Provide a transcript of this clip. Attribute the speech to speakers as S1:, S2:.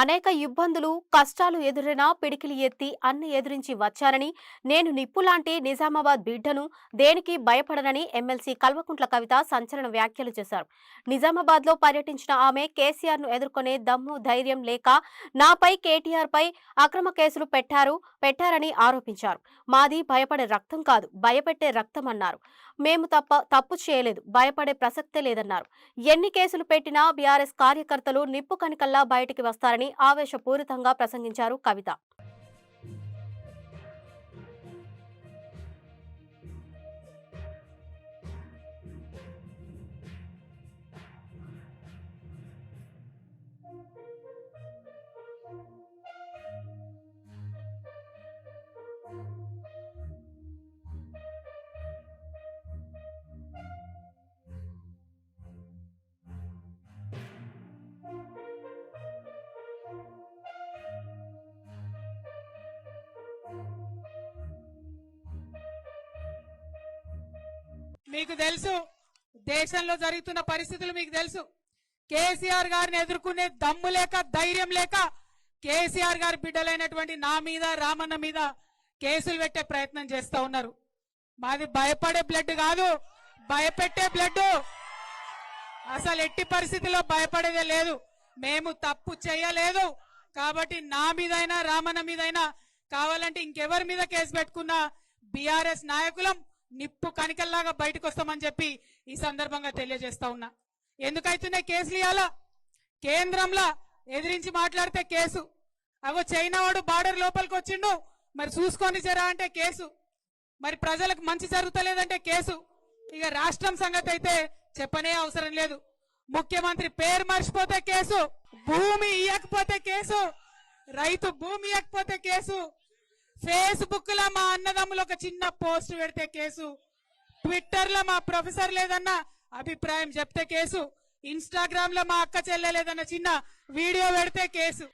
S1: అనేక ఇబ్బందులు కష్టాలు ఎదురైనా పిడికిలి ఎత్తి అన్ని ఎదిరించి వచ్చానని నేను నిప్పులాంటి నిజామాబాద్ బిడ్డను దేనికి భయపడనని ఎమ్మెల్సీ కల్వకుంట్ల కవిత సంచలన వ్యాఖ్యలు చేశారు. నిజామాబాద్లో పర్యటించిన ఆమె కేసీఆర్ను ఎదుర్కొనే దమ్ము ధైర్యం లేక నాపై కేటీఆర్ పై అక్రమ కేసులు పెట్టారు పెట్టారని ఆరోపించారు. మాది భయపడే రక్తం కాదు భయపెట్టే రక్తం అన్నారు. మేము తప్ప తప్పు చేయలేదు భయపడే ప్రసక్తే లేదన్నారు. ఎన్ని కేసులు పెట్టినా బీఆర్ఎస్ కార్యకర్తలు నిప్పు కనికల్లా బయటికి వస్తారని ఆవేశపూరితంగా ప్రసంగించారు కవిత.
S2: మీకు తెలుసు దేశంలో జరుగుతున్న పరిస్థితులు మీకు తెలుసు. కేసీఆర్ గారిని ఎదుర్కొనే దమ్ము లేక ధైర్యం లేక కేసీఆర్ గారి బిడ్డలైనటువంటి నా మీద రామన్న మీద కేసులు పెట్టే ప్రయత్నం చేస్తూ ఉన్నారు. మాది భయపడే బ్లడ్ కాదు భయపెట్టే బ్లడ్. అసలు ఎట్టి పరిస్థితిలో భయపడేదే లేదు. మేము తప్పు చేయలేదు. కాబట్టి నా మీదైనా రామన్న మీదైనా కావాలంటే ఇంకెవరి మీద కేసు పెట్టుకున్నా? బీఆర్ఎస్ నాయకులం. నిప్పు కనికల్లాగా బయటకు వస్తామని చెప్పి ఈ సందర్భంగా తెలియజేస్తా ఉన్నా. ఎందుకైతున్నాయి కేసులు ఇవ్వాలా కేంద్రంలో ఎదిరించి మాట్లాడితే కేసు. అగో చైనా వాడు బార్డర్ లోపలికి వచ్చిండు మరి చూసుకొని జరా అంటే కేసు. మరి ప్రజలకు మంచి జరుగుతలేదంటే కేసు. ఇక రాష్ట్రం సంగతి అయితే చెప్పనే అవసరం లేదు. ముఖ్యమంత్రి పేరు మర్చిపోతే కేసు. భూమి ఇయ్యకపోతే కేసు. రైతు భూమి ఇయ్యకపోతే కేసు. ఫేస్బుక్లో మా అన్నదమ్ములు ఒక చిన్న పోస్ట్ పెడితే కేసు. ట్విట్టర్లో మా ప్రొఫెసర్ లేదన్న అభిప్రాయం చెప్తే కేసు. ఇన్స్టాగ్రామ్లో మా అక్క చెల్లెలేదన్న చిన్న వీడియో పెడితే కేసు.